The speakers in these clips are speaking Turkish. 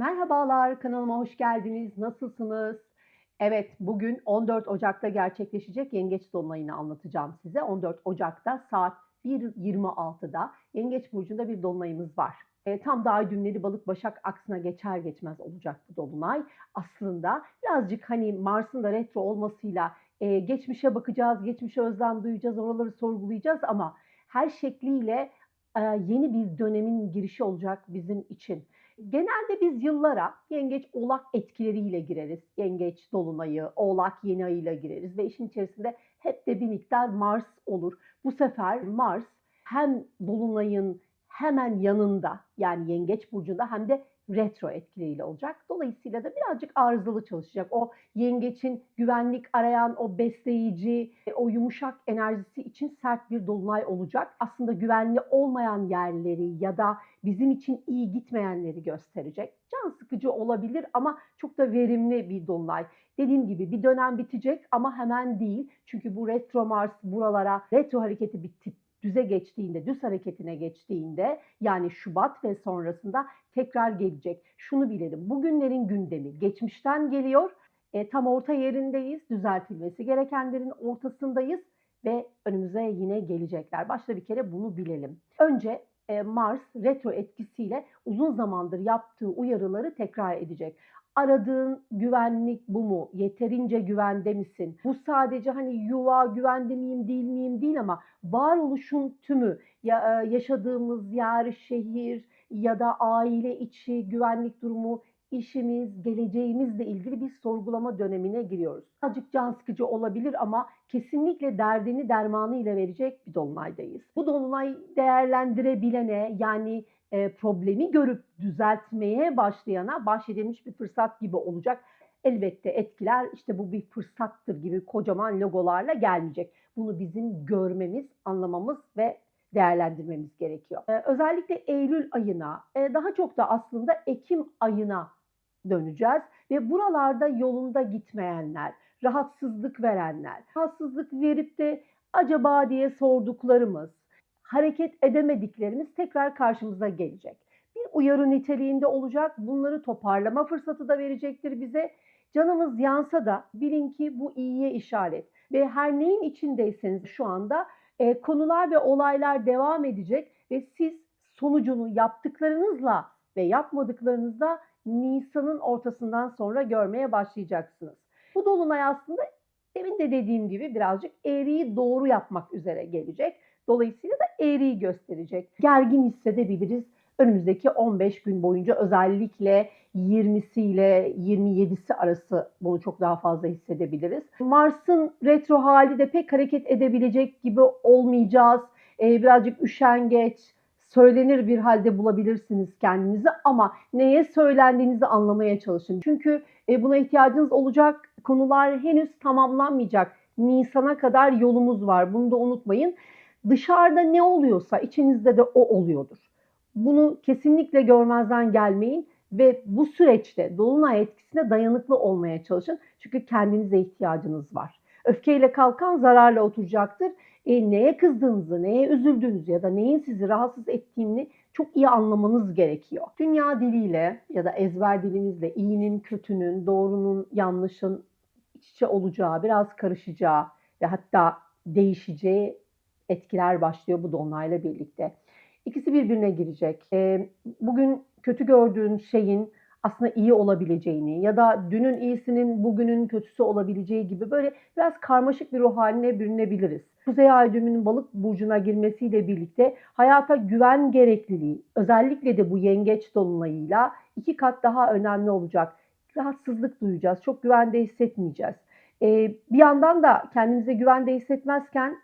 Merhabalar, kanalıma hoş geldiniz. Nasılsınız? Evet, bugün 14 Ocak'ta gerçekleşecek Yengeç Dolunay'ını anlatacağım size. 14 Ocak'ta saat 1.26'da Yengeç Burcu'nda bir dolunayımız var. E, tam da ay düğümleri balık başak aksına geçer geçmez olacak bu dolunay. Aslında birazcık hani Mars'ın da retro olmasıyla e, geçmişe bakacağız, geçmişe özlem duyacağız, oraları sorgulayacağız ama her şekliyle e, yeni bir dönemin girişi olacak bizim için. Genelde biz yıllara yengeç oğlak etkileriyle gireriz. Yengeç dolunayı, oğlak yeni ayıyla gireriz ve işin içerisinde hep de bir miktar Mars olur. Bu sefer Mars hem dolunayın hemen yanında yani yengeç burcunda hem de retro etkileriyle olacak. Dolayısıyla da birazcık arızalı çalışacak. O yengeçin güvenlik arayan o besleyici, o yumuşak enerjisi için sert bir dolunay olacak. Aslında güvenli olmayan yerleri ya da bizim için iyi gitmeyenleri gösterecek. Can sıkıcı olabilir ama çok da verimli bir dolunay. Dediğim gibi bir dönem bitecek ama hemen değil. Çünkü bu retro Mars buralara retro hareketi bitip düze geçtiğinde, düz hareketine geçtiğinde yani Şubat ve sonrasında tekrar gelecek. Şunu bilelim, bugünlerin gündemi geçmişten geliyor, e, tam orta yerindeyiz, düzeltilmesi gerekenlerin ortasındayız ve önümüze yine gelecekler. Başta bir kere bunu bilelim. Önce e, Mars retro etkisiyle uzun zamandır yaptığı uyarıları tekrar edecek aradığın güvenlik bu mu? Yeterince güvende misin? Bu sadece hani yuva güvende miyim değil miyim değil ama varoluşun tümü ya, e, yaşadığımız yer, şehir ya da aile içi güvenlik durumu işimiz, geleceğimizle ilgili bir sorgulama dönemine giriyoruz. Azıcık can sıkıcı olabilir ama kesinlikle derdini dermanı ile verecek bir dolunaydayız. Bu dolunay değerlendirebilene yani e, problemi görüp düzeltmeye başlayana bahşedilmiş bir fırsat gibi olacak. Elbette etkiler işte bu bir fırsattır gibi kocaman logolarla gelmeyecek. Bunu bizim görmemiz, anlamamız ve değerlendirmemiz gerekiyor. Ee, özellikle Eylül ayına, e, daha çok da aslında Ekim ayına döneceğiz ve buralarda yolunda gitmeyenler, rahatsızlık verenler, rahatsızlık verip de acaba diye sorduklarımız, hareket edemediklerimiz tekrar karşımıza gelecek. Bir uyarı niteliğinde olacak. Bunları toparlama fırsatı da verecektir bize. Canımız yansa da bilin ki bu iyiye işaret. Ve her neyin içindeyseniz şu anda e, konular ve olaylar devam edecek ve siz sonucunu yaptıklarınızla ve yapmadıklarınızla Nisan'ın ortasından sonra görmeye başlayacaksınız. Bu dolunay aslında demin de dediğim gibi birazcık eğriyi doğru yapmak üzere gelecek. Dolayısıyla da eğriyi gösterecek. Gergin hissedebiliriz. Önümüzdeki 15 gün boyunca özellikle 20'si ile 27'si arası bunu çok daha fazla hissedebiliriz. Mars'ın retro hali de pek hareket edebilecek gibi olmayacağız. Ee, birazcık üşengeç, söylenir bir halde bulabilirsiniz kendinizi ama neye söylendiğinizi anlamaya çalışın. Çünkü e, buna ihtiyacınız olacak konular henüz tamamlanmayacak. Nisan'a kadar yolumuz var. Bunu da unutmayın. Dışarıda ne oluyorsa içinizde de o oluyordur. Bunu kesinlikle görmezden gelmeyin ve bu süreçte dolunay etkisine dayanıklı olmaya çalışın. Çünkü kendinize ihtiyacınız var. Öfkeyle kalkan zararla oturacaktır. E, neye kızdığınızı, neye üzüldüğünüzü ya da neyin sizi rahatsız ettiğini çok iyi anlamanız gerekiyor. Dünya diliyle ya da ezber dilimizle iyinin, kötünün, doğrunun, yanlışın iç içe olacağı, biraz karışacağı ve hatta değişeceği etkiler başlıyor bu dolunayla birlikte. İkisi birbirine girecek. E, bugün kötü gördüğün şeyin aslında iyi olabileceğini ya da dünün iyisinin bugünün kötüsü olabileceği gibi böyle biraz karmaşık bir ruh haline bürünebiliriz. Kuzey ay düğümünün balık burcuna girmesiyle birlikte hayata güven gerekliliği özellikle de bu yengeç dolunayıyla iki kat daha önemli olacak. Rahatsızlık duyacağız, çok güvende hissetmeyeceğiz. Ee, bir yandan da kendimize güvende hissetmezken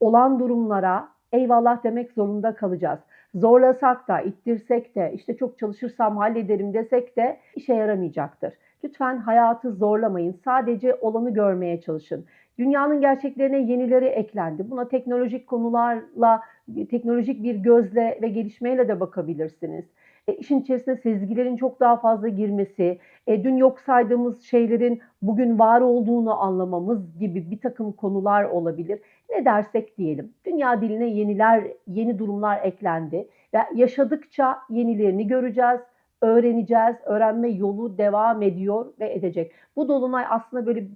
olan durumlara eyvallah demek zorunda kalacağız. Zorlasak da, ittirsek de, işte çok çalışırsam hallederim desek de işe yaramayacaktır. Lütfen hayatı zorlamayın. Sadece olanı görmeye çalışın. Dünyanın gerçeklerine yenileri eklendi. Buna teknolojik konularla, teknolojik bir gözle ve gelişmeyle de bakabilirsiniz. E, işin içerisine sezgilerin çok daha fazla girmesi, e, dün yok saydığımız şeylerin bugün var olduğunu anlamamız gibi bir takım konular olabilir. Ne dersek diyelim. Dünya diline yeniler, yeni durumlar eklendi ve yaşadıkça yenilerini göreceğiz. öğreneceğiz. Öğrenme yolu devam ediyor ve edecek. Bu dolunay aslında böyle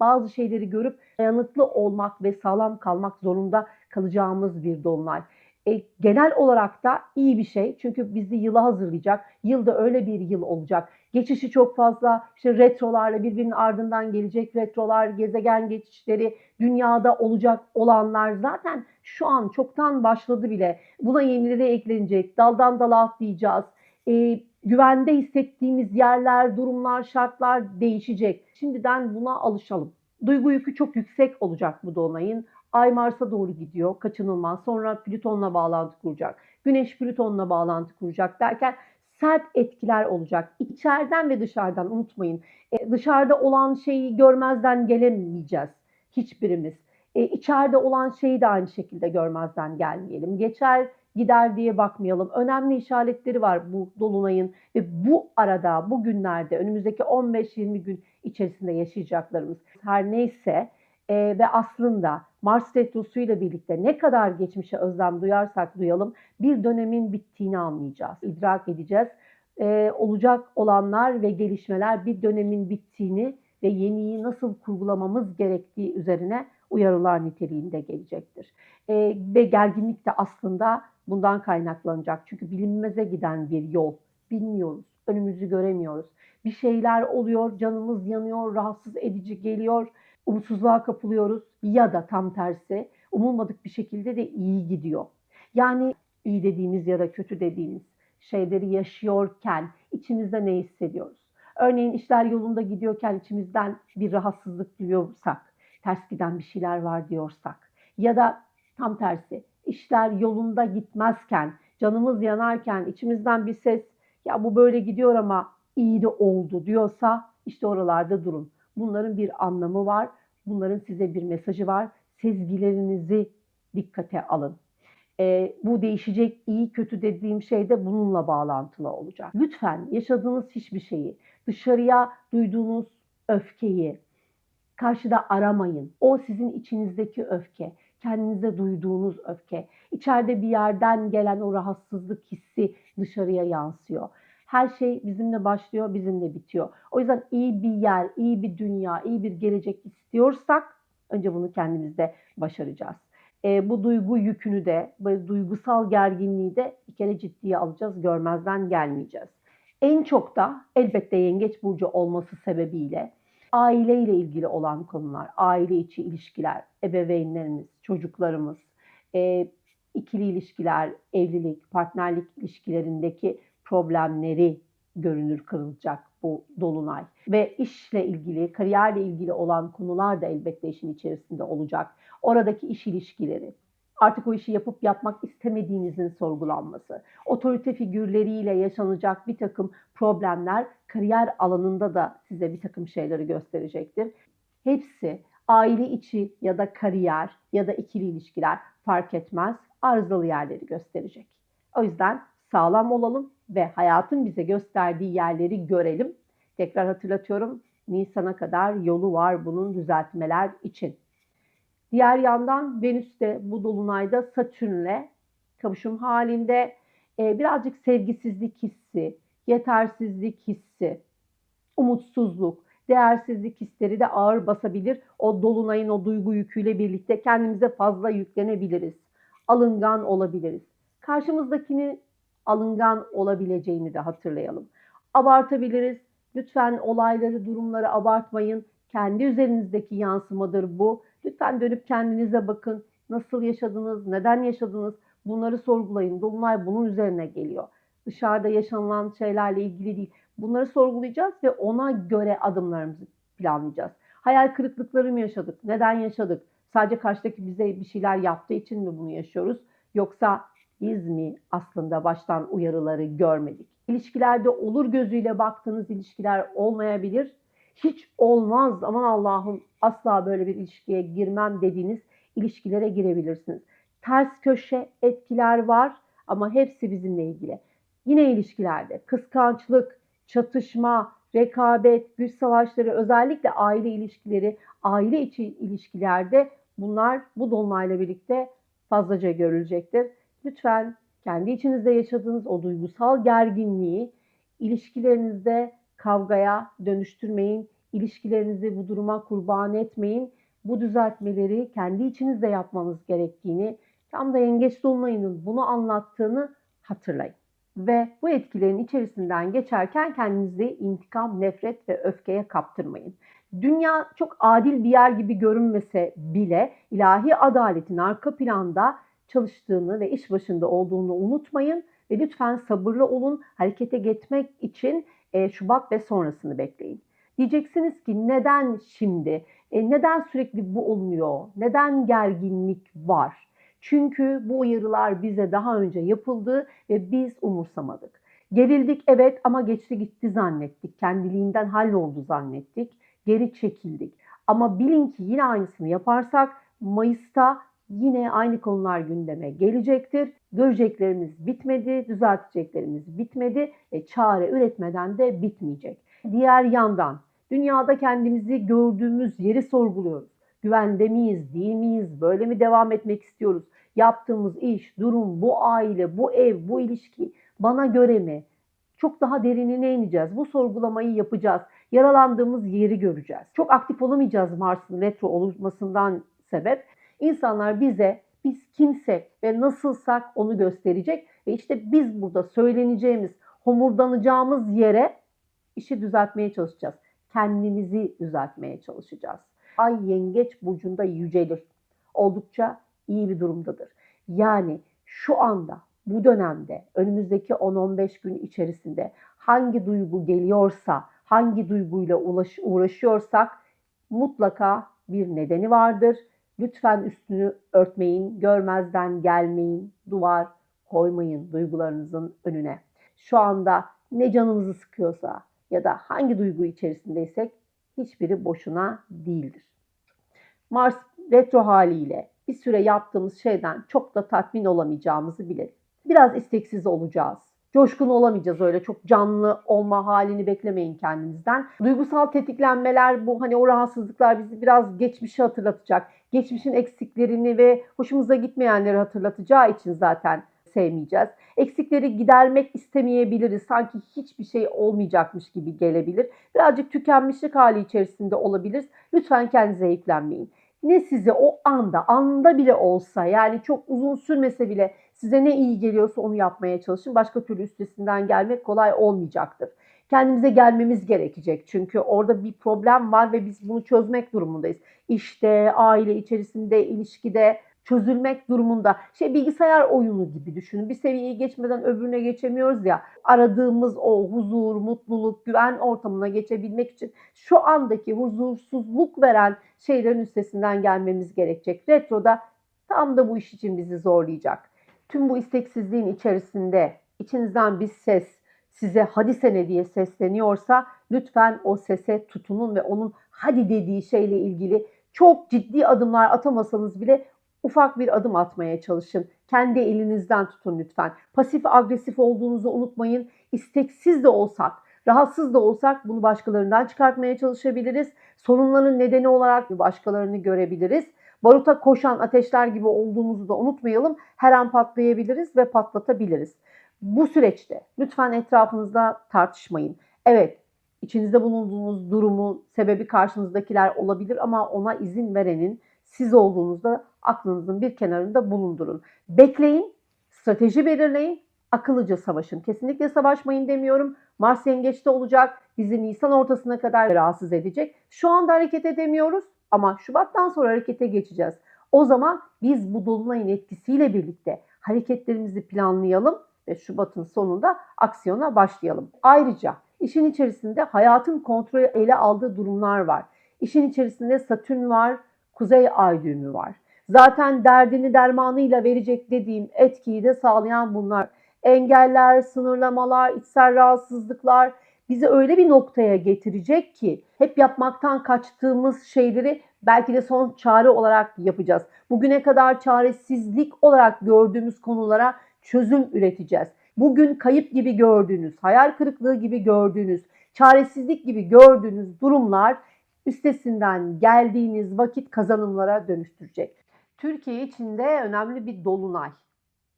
bazı şeyleri görüp dayanıklı olmak ve sağlam kalmak zorunda kalacağımız bir dolunay. E, genel olarak da iyi bir şey çünkü bizi yıla hazırlayacak. Yılda öyle bir yıl olacak. Geçişi çok fazla işte retrolarla birbirinin ardından gelecek retrolar, gezegen geçişleri, dünyada olacak olanlar zaten şu an çoktan başladı bile. Buna yenileri eklenecek. Daldan dala atlayacağız. E, güvende hissettiğimiz yerler, durumlar, şartlar değişecek. Şimdiden buna alışalım. Duygu yükü çok yüksek olacak bu dolunayın. Ay Mars'a doğru gidiyor kaçınılmaz. Sonra Plüton'la bağlantı kuracak. Güneş Plüton'la bağlantı kuracak derken sert etkiler olacak. İçeriden ve dışarıdan unutmayın. E, dışarıda olan şeyi görmezden gelemeyeceğiz hiçbirimiz. E, içeride olan şeyi de aynı şekilde görmezden gelmeyelim. Geçer gider diye bakmayalım. Önemli işaretleri var bu dolunayın ve bu arada bu günlerde önümüzdeki 15-20 gün içerisinde yaşayacaklarımız her neyse e, ve aslında Mars Retrosu ile birlikte ne kadar geçmişe özlem duyarsak duyalım bir dönemin bittiğini anlayacağız, idrak edeceğiz. E, olacak olanlar ve gelişmeler bir dönemin bittiğini ve yeniyi nasıl kurgulamamız gerektiği üzerine uyarılar niteliğinde gelecektir. E, ve gerginlik de aslında bundan kaynaklanacak. Çünkü bilinmeze giden bir yol. Bilmiyoruz, önümüzü göremiyoruz. Bir şeyler oluyor, canımız yanıyor, rahatsız edici geliyor umutsuzluğa kapılıyoruz ya da tam tersi umulmadık bir şekilde de iyi gidiyor. Yani iyi dediğimiz ya da kötü dediğimiz şeyleri yaşıyorken içimizde ne hissediyoruz? Örneğin işler yolunda gidiyorken içimizden bir rahatsızlık duyuyorsak, ters giden bir şeyler var diyorsak ya da tam tersi işler yolunda gitmezken, canımız yanarken içimizden bir ses ya bu böyle gidiyor ama iyi de oldu diyorsa işte oralarda durun. Bunların bir anlamı var. Bunların size bir mesajı var. Sezgilerinizi dikkate alın. E, bu değişecek iyi kötü dediğim şey de bununla bağlantılı olacak. Lütfen yaşadığınız hiçbir şeyi, dışarıya duyduğunuz öfkeyi karşıda aramayın. O sizin içinizdeki öfke, kendinize duyduğunuz öfke. İçeride bir yerden gelen o rahatsızlık hissi dışarıya yansıyor. Her şey bizimle başlıyor, bizimle bitiyor. O yüzden iyi bir yer, iyi bir dünya, iyi bir gelecek istiyorsak önce bunu kendimizde başaracağız. E, bu duygu yükünü de, bu duygusal gerginliği de bir kere ciddiye alacağız, görmezden gelmeyeceğiz. En çok da elbette yengeç burcu olması sebebiyle aileyle ilgili olan konular, aile içi ilişkiler, ebeveynlerimiz, çocuklarımız, e, ikili ilişkiler, evlilik, partnerlik ilişkilerindeki problemleri görünür kırılacak bu dolunay. Ve işle ilgili, kariyerle ilgili olan konular da elbette işin içerisinde olacak. Oradaki iş ilişkileri, artık o işi yapıp yapmak istemediğinizin sorgulanması, otorite figürleriyle yaşanacak bir takım problemler kariyer alanında da size bir takım şeyleri gösterecektir. Hepsi aile içi ya da kariyer ya da ikili ilişkiler fark etmez arızalı yerleri gösterecek. O yüzden sağlam olalım ve hayatın bize gösterdiği yerleri görelim. Tekrar hatırlatıyorum Nisan'a kadar yolu var bunun düzeltmeler için. Diğer yandan Venüs de bu dolunayda Satürn'le kavuşum halinde e, birazcık sevgisizlik hissi, yetersizlik hissi, umutsuzluk, değersizlik hisleri de ağır basabilir. O dolunayın o duygu yüküyle birlikte kendimize fazla yüklenebiliriz. Alıngan olabiliriz. Karşımızdakini alıngan olabileceğini de hatırlayalım. Abartabiliriz. Lütfen olayları, durumları abartmayın. Kendi üzerinizdeki yansımadır bu. Lütfen dönüp kendinize bakın. Nasıl yaşadınız, neden yaşadınız? Bunları sorgulayın. Dolunay bunun üzerine geliyor. Dışarıda yaşanılan şeylerle ilgili değil. Bunları sorgulayacağız ve ona göre adımlarımızı planlayacağız. Hayal kırıklıkları mı yaşadık? Neden yaşadık? Sadece karşıdaki bize bir şeyler yaptığı için mi bunu yaşıyoruz? Yoksa biz mi aslında baştan uyarıları görmedik? İlişkilerde olur gözüyle baktığınız ilişkiler olmayabilir. Hiç olmaz aman Allah'ım asla böyle bir ilişkiye girmem dediğiniz ilişkilere girebilirsiniz. Ters köşe etkiler var ama hepsi bizimle ilgili. Yine ilişkilerde kıskançlık, çatışma, rekabet, güç savaşları, özellikle aile ilişkileri, aile içi ilişkilerde bunlar bu dolunayla birlikte fazlaca görülecektir. Lütfen kendi içinizde yaşadığınız o duygusal gerginliği İlişkilerinizde kavgaya dönüştürmeyin. İlişkilerinizi bu duruma kurban etmeyin. Bu düzeltmeleri kendi içinizde yapmanız gerektiğini, tam da yengeç dolunayının bunu anlattığını hatırlayın. Ve bu etkilerin içerisinden geçerken kendinizi intikam, nefret ve öfkeye kaptırmayın. Dünya çok adil bir yer gibi görünmese bile ilahi adaletin arka planda çalıştığını ve iş başında olduğunu unutmayın ve lütfen sabırlı olun. Harekete geçmek için e, Şubat ve sonrasını bekleyin. Diyeceksiniz ki neden şimdi? E, neden sürekli bu olmuyor? Neden gerginlik var? Çünkü bu uyarılar bize daha önce yapıldı ve biz umursamadık. Gerildik evet ama geçti gitti zannettik. Kendiliğinden halloldu zannettik. Geri çekildik. Ama bilin ki yine aynısını yaparsak Mayıs'ta yine aynı konular gündeme gelecektir. Göreceklerimiz bitmedi, düzelteceklerimiz bitmedi ve çare üretmeden de bitmeyecek. Diğer yandan dünyada kendimizi gördüğümüz yeri sorguluyoruz. Güvende miyiz, değil miyiz, böyle mi devam etmek istiyoruz? Yaptığımız iş, durum, bu aile, bu ev, bu ilişki bana göre mi? Çok daha derinine ineceğiz. Bu sorgulamayı yapacağız. Yaralandığımız yeri göreceğiz. Çok aktif olamayacağız Mars'ın retro olmasından sebep. İnsanlar bize biz kimsek ve nasılsak onu gösterecek ve işte biz burada söyleneceğimiz, homurdanacağımız yere işi düzeltmeye çalışacağız. Kendimizi düzeltmeye çalışacağız. Ay yengeç burcunda yücelir. Oldukça iyi bir durumdadır. Yani şu anda bu dönemde önümüzdeki 10-15 gün içerisinde hangi duygu geliyorsa, hangi duyguyla uğraşıyorsak mutlaka bir nedeni vardır. Lütfen üstünü örtmeyin, görmezden gelmeyin, duvar koymayın duygularınızın önüne. Şu anda ne canımızı sıkıyorsa ya da hangi duygu içerisindeysek hiçbiri boşuna değildir. Mars retro haliyle bir süre yaptığımız şeyden çok da tatmin olamayacağımızı bilelim. Biraz isteksiz olacağız. Coşkun olamayacağız öyle çok canlı olma halini beklemeyin kendinizden. Duygusal tetiklenmeler bu hani o rahatsızlıklar bizi biraz geçmişi hatırlatacak. Geçmişin eksiklerini ve hoşumuza gitmeyenleri hatırlatacağı için zaten sevmeyeceğiz. Eksikleri gidermek istemeyebiliriz. Sanki hiçbir şey olmayacakmış gibi gelebilir. Birazcık tükenmişlik hali içerisinde olabiliriz. Lütfen kendinize yüklenmeyin ne size o anda, anda bile olsa yani çok uzun sürmese bile size ne iyi geliyorsa onu yapmaya çalışın. Başka türlü üstesinden gelmek kolay olmayacaktır. Kendimize gelmemiz gerekecek çünkü orada bir problem var ve biz bunu çözmek durumundayız. İşte, aile içerisinde, ilişkide çözülmek durumunda. Şey bilgisayar oyunu gibi düşünün. Bir seviyeyi geçmeden öbürüne geçemiyoruz ya. Aradığımız o huzur, mutluluk, güven ortamına geçebilmek için şu andaki huzursuzluk veren şeylerin üstesinden gelmemiz gerekecek. Retroda tam da bu iş için bizi zorlayacak. Tüm bu isteksizliğin içerisinde içinizden bir ses size hadi sene diye sesleniyorsa lütfen o sese tutunun ve onun hadi dediği şeyle ilgili çok ciddi adımlar atamasanız bile ufak bir adım atmaya çalışın. Kendi elinizden tutun lütfen. Pasif agresif olduğunuzu unutmayın. İsteksiz de olsak, rahatsız da olsak bunu başkalarından çıkartmaya çalışabiliriz. Sorunların nedeni olarak başkalarını görebiliriz. Baruta koşan ateşler gibi olduğumuzu da unutmayalım. Her an patlayabiliriz ve patlatabiliriz. Bu süreçte lütfen etrafınızda tartışmayın. Evet, içinizde bulunduğunuz durumu sebebi karşınızdakiler olabilir ama ona izin verenin siz olduğunuzda aklınızın bir kenarında bulundurun. Bekleyin, strateji belirleyin, akıllıca savaşın. Kesinlikle savaşmayın demiyorum. Mars yengeçte olacak, bizi Nisan ortasına kadar rahatsız edecek. Şu anda hareket edemiyoruz ama Şubat'tan sonra harekete geçeceğiz. O zaman biz bu dolunayın etkisiyle birlikte hareketlerimizi planlayalım ve Şubat'ın sonunda aksiyona başlayalım. Ayrıca işin içerisinde hayatın kontrolü ele aldığı durumlar var. İşin içerisinde Satürn var, Kuzey Ay düğümü var. Zaten derdini dermanıyla verecek dediğim etkiyi de sağlayan bunlar. Engeller, sınırlamalar, içsel rahatsızlıklar bizi öyle bir noktaya getirecek ki hep yapmaktan kaçtığımız şeyleri belki de son çare olarak yapacağız. Bugüne kadar çaresizlik olarak gördüğümüz konulara çözüm üreteceğiz. Bugün kayıp gibi gördüğünüz, hayal kırıklığı gibi gördüğünüz, çaresizlik gibi gördüğünüz durumlar üstesinden geldiğiniz vakit kazanımlara dönüştürecek. Türkiye için de önemli bir dolunay.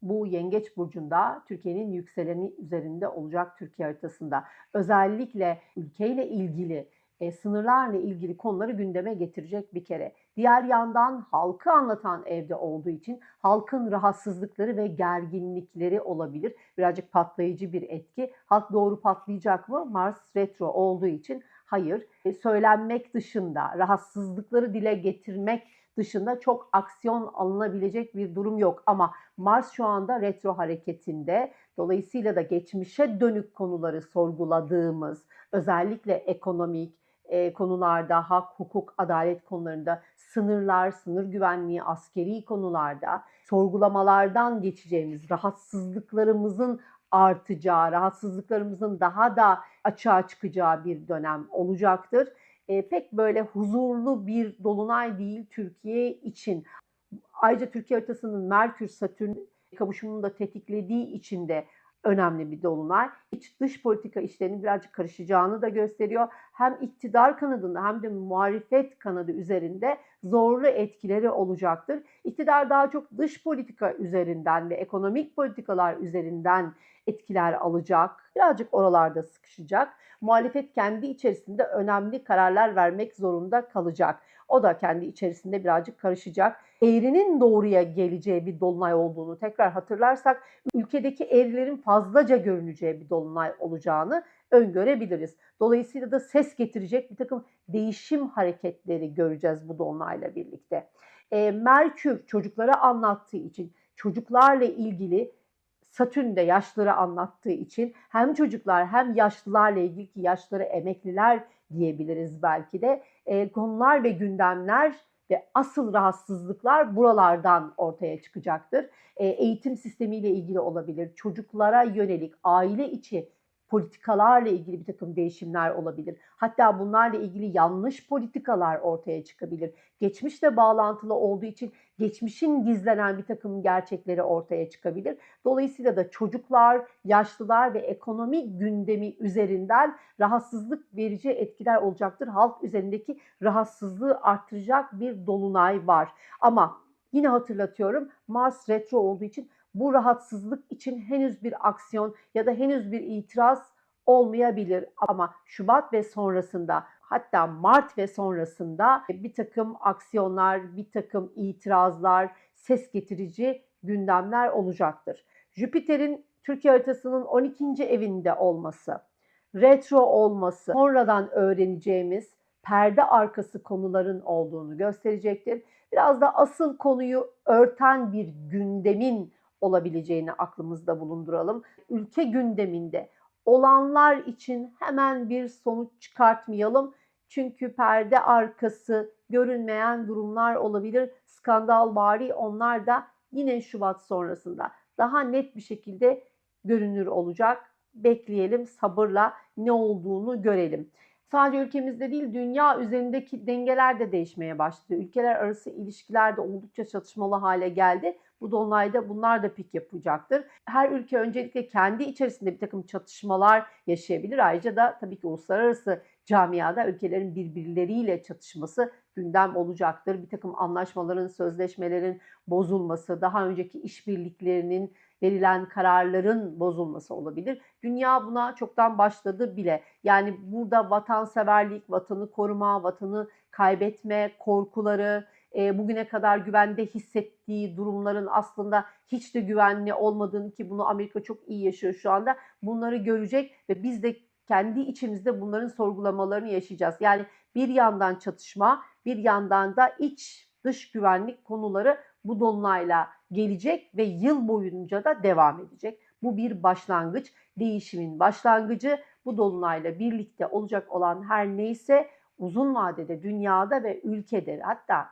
Bu Yengeç burcunda Türkiye'nin yükseleni üzerinde olacak Türkiye haritasında. Özellikle ülkeyle ilgili e, sınırlarla ilgili konuları gündeme getirecek bir kere. Diğer yandan halkı anlatan evde olduğu için halkın rahatsızlıkları ve gerginlikleri olabilir. Birazcık patlayıcı bir etki. Halk doğru patlayacak mı? Mars retro olduğu için hayır. E, söylenmek dışında, rahatsızlıkları dile getirmek dışında çok aksiyon alınabilecek bir durum yok. Ama Mars şu anda retro hareketinde. Dolayısıyla da geçmişe dönük konuları sorguladığımız, özellikle ekonomik, e, konularda, hak, hukuk, adalet konularında, sınırlar, sınır güvenliği, askeri konularda sorgulamalardan geçeceğimiz, rahatsızlıklarımızın artacağı, rahatsızlıklarımızın daha da açığa çıkacağı bir dönem olacaktır. E, pek böyle huzurlu bir dolunay değil Türkiye için. Ayrıca Türkiye haritasının Merkür-Satürn kavuşumunu da tetiklediği için de önemli bir dolunay. İç dış politika işlerinin birazcık karışacağını da gösteriyor. Hem iktidar kanadında hem de muhalefet kanadı üzerinde zorlu etkileri olacaktır. İktidar daha çok dış politika üzerinden ve ekonomik politikalar üzerinden etkiler alacak. Birazcık oralarda sıkışacak. Muhalefet kendi içerisinde önemli kararlar vermek zorunda kalacak. O da kendi içerisinde birazcık karışacak. Eğrinin doğruya geleceği bir dolunay olduğunu tekrar hatırlarsak ülkedeki eğrilerin fazlaca görüneceği bir dolunay olacağını öngörebiliriz. Dolayısıyla da ses getirecek bir takım değişim hareketleri göreceğiz bu dolunayla birlikte. E, Merkür çocuklara anlattığı için çocuklarla ilgili Satürn de yaşları anlattığı için hem çocuklar hem yaşlılarla ilgili ki yaşları emekliler diyebiliriz belki de e, konular ve gündemler ve asıl rahatsızlıklar buralardan ortaya çıkacaktır. E, eğitim sistemiyle ilgili olabilir, çocuklara yönelik aile içi politikalarla ilgili bir takım değişimler olabilir. Hatta bunlarla ilgili yanlış politikalar ortaya çıkabilir. Geçmişle bağlantılı olduğu için geçmişin gizlenen bir takım gerçekleri ortaya çıkabilir. Dolayısıyla da çocuklar, yaşlılar ve ekonomik gündemi üzerinden rahatsızlık verici etkiler olacaktır. Halk üzerindeki rahatsızlığı arttıracak bir dolunay var. Ama yine hatırlatıyorum Mars retro olduğu için bu rahatsızlık için henüz bir aksiyon ya da henüz bir itiraz olmayabilir ama Şubat ve sonrasında hatta Mart ve sonrasında bir takım aksiyonlar, bir takım itirazlar, ses getirici gündemler olacaktır. Jüpiter'in Türkiye haritasının 12. evinde olması, retro olması, sonradan öğreneceğimiz perde arkası konuların olduğunu gösterecektir. Biraz da asıl konuyu örten bir gündemin olabileceğini aklımızda bulunduralım. Ülke gündeminde olanlar için hemen bir sonuç çıkartmayalım. Çünkü perde arkası görünmeyen durumlar olabilir. Skandal bari onlar da yine Şubat sonrasında daha net bir şekilde görünür olacak. Bekleyelim sabırla ne olduğunu görelim. Sadece ülkemizde değil dünya üzerindeki dengeler de değişmeye başladı. Ülkeler arası ilişkiler de oldukça çatışmalı hale geldi. Bu dolunayda bunlar da pik yapacaktır. Her ülke öncelikle kendi içerisinde bir takım çatışmalar yaşayabilir. Ayrıca da tabii ki uluslararası camiada ülkelerin birbirleriyle çatışması gündem olacaktır. Bir takım anlaşmaların, sözleşmelerin bozulması, daha önceki işbirliklerinin verilen kararların bozulması olabilir. Dünya buna çoktan başladı bile. Yani burada vatanseverlik, vatanı koruma, vatanı kaybetme korkuları, e, bugüne kadar güvende hissettiği durumların aslında hiç de güvenli olmadığını ki bunu Amerika çok iyi yaşıyor şu anda. Bunları görecek ve biz de kendi içimizde bunların sorgulamalarını yaşayacağız. Yani bir yandan çatışma, bir yandan da iç dış güvenlik konuları bu dolunayla gelecek ve yıl boyunca da devam edecek. Bu bir başlangıç, değişimin başlangıcı. Bu dolunayla birlikte olacak olan her neyse uzun vadede dünyada ve ülkede hatta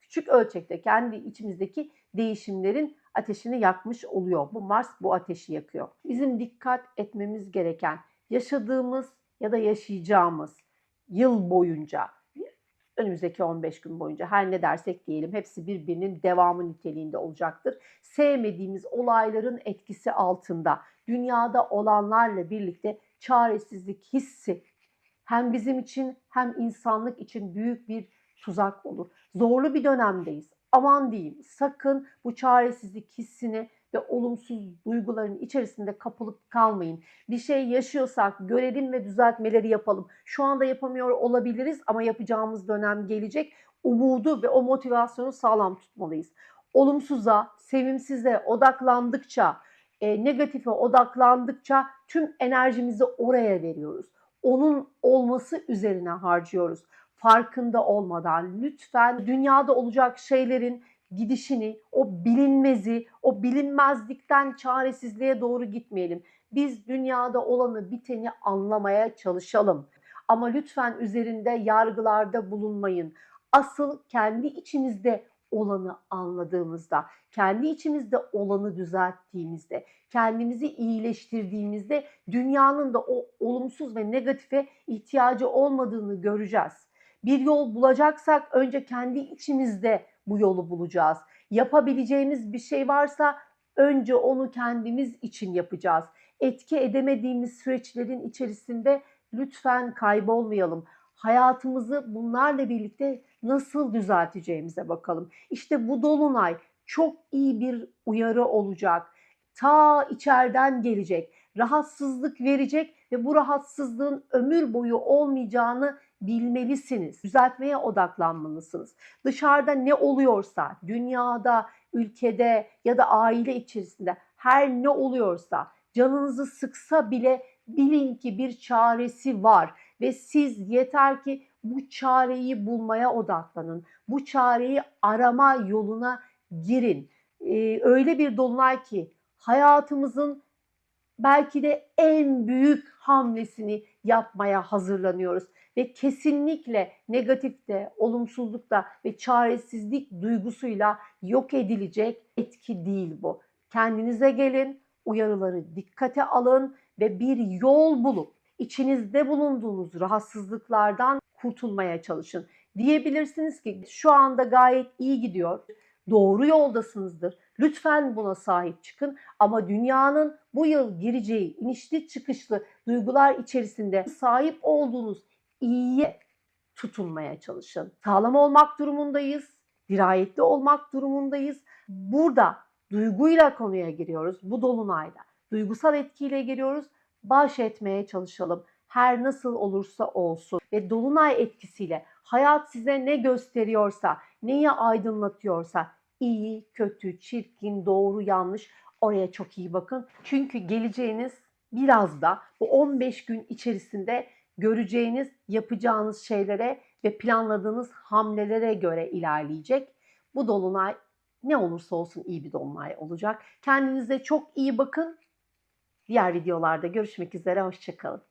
küçük ölçekte kendi içimizdeki değişimlerin ateşini yakmış oluyor. Bu Mars bu ateşi yakıyor. Bizim dikkat etmemiz gereken yaşadığımız ya da yaşayacağımız yıl boyunca önümüzdeki 15 gün boyunca her ne dersek diyelim hepsi birbirinin devamı niteliğinde olacaktır. Sevmediğimiz olayların etkisi altında dünyada olanlarla birlikte çaresizlik hissi hem bizim için hem insanlık için büyük bir tuzak olur. Zorlu bir dönemdeyiz. Aman diyeyim sakın bu çaresizlik hissini ve olumsuz duyguların içerisinde kapılıp kalmayın. Bir şey yaşıyorsak görelim ve düzeltmeleri yapalım. Şu anda yapamıyor olabiliriz ama yapacağımız dönem gelecek. Umudu ve o motivasyonu sağlam tutmalıyız. Olumsuza, sevimsize odaklandıkça, e, negatife odaklandıkça tüm enerjimizi oraya veriyoruz. Onun olması üzerine harcıyoruz. Farkında olmadan lütfen dünyada olacak şeylerin gidişini, o bilinmezi, o bilinmezlikten çaresizliğe doğru gitmeyelim. Biz dünyada olanı biteni anlamaya çalışalım. Ama lütfen üzerinde yargılarda bulunmayın. Asıl kendi içimizde olanı anladığımızda, kendi içimizde olanı düzelttiğimizde, kendimizi iyileştirdiğimizde dünyanın da o olumsuz ve negatife ihtiyacı olmadığını göreceğiz. Bir yol bulacaksak önce kendi içimizde bu yolu bulacağız. Yapabileceğimiz bir şey varsa önce onu kendimiz için yapacağız. Etki edemediğimiz süreçlerin içerisinde lütfen kaybolmayalım. Hayatımızı bunlarla birlikte nasıl düzelteceğimize bakalım. İşte bu dolunay çok iyi bir uyarı olacak. Ta içeriden gelecek, rahatsızlık verecek ve bu rahatsızlığın ömür boyu olmayacağını bilmelisiniz. Düzeltmeye odaklanmalısınız. Dışarıda ne oluyorsa, dünyada, ülkede ya da aile içerisinde her ne oluyorsa, canınızı sıksa bile bilin ki bir çaresi var ve siz yeter ki bu çareyi bulmaya odaklanın. Bu çareyi arama yoluna girin. Ee, öyle bir dolunay ki hayatımızın belki de en büyük hamlesini yapmaya hazırlanıyoruz ve kesinlikle negatifte, olumsuzlukta ve çaresizlik duygusuyla yok edilecek etki değil bu. Kendinize gelin, uyarıları dikkate alın ve bir yol bulup içinizde bulunduğunuz rahatsızlıklardan kurtulmaya çalışın. Diyebilirsiniz ki şu anda gayet iyi gidiyor. Doğru yoldasınızdır. Lütfen buna sahip çıkın ama dünyanın bu yıl gireceği inişli çıkışlı duygular içerisinde sahip olduğunuz iyiye tutunmaya çalışın. Sağlam olmak durumundayız. Dirayetli olmak durumundayız. Burada duyguyla konuya giriyoruz. Bu dolunayda duygusal etkiyle giriyoruz. Baş etmeye çalışalım. Her nasıl olursa olsun ve dolunay etkisiyle hayat size ne gösteriyorsa, neyi aydınlatıyorsa iyi, kötü, çirkin, doğru, yanlış oraya çok iyi bakın. Çünkü geleceğiniz biraz da bu 15 gün içerisinde göreceğiniz, yapacağınız şeylere ve planladığınız hamlelere göre ilerleyecek. Bu dolunay ne olursa olsun iyi bir dolunay olacak. Kendinize çok iyi bakın. Diğer videolarda görüşmek üzere. Hoşçakalın.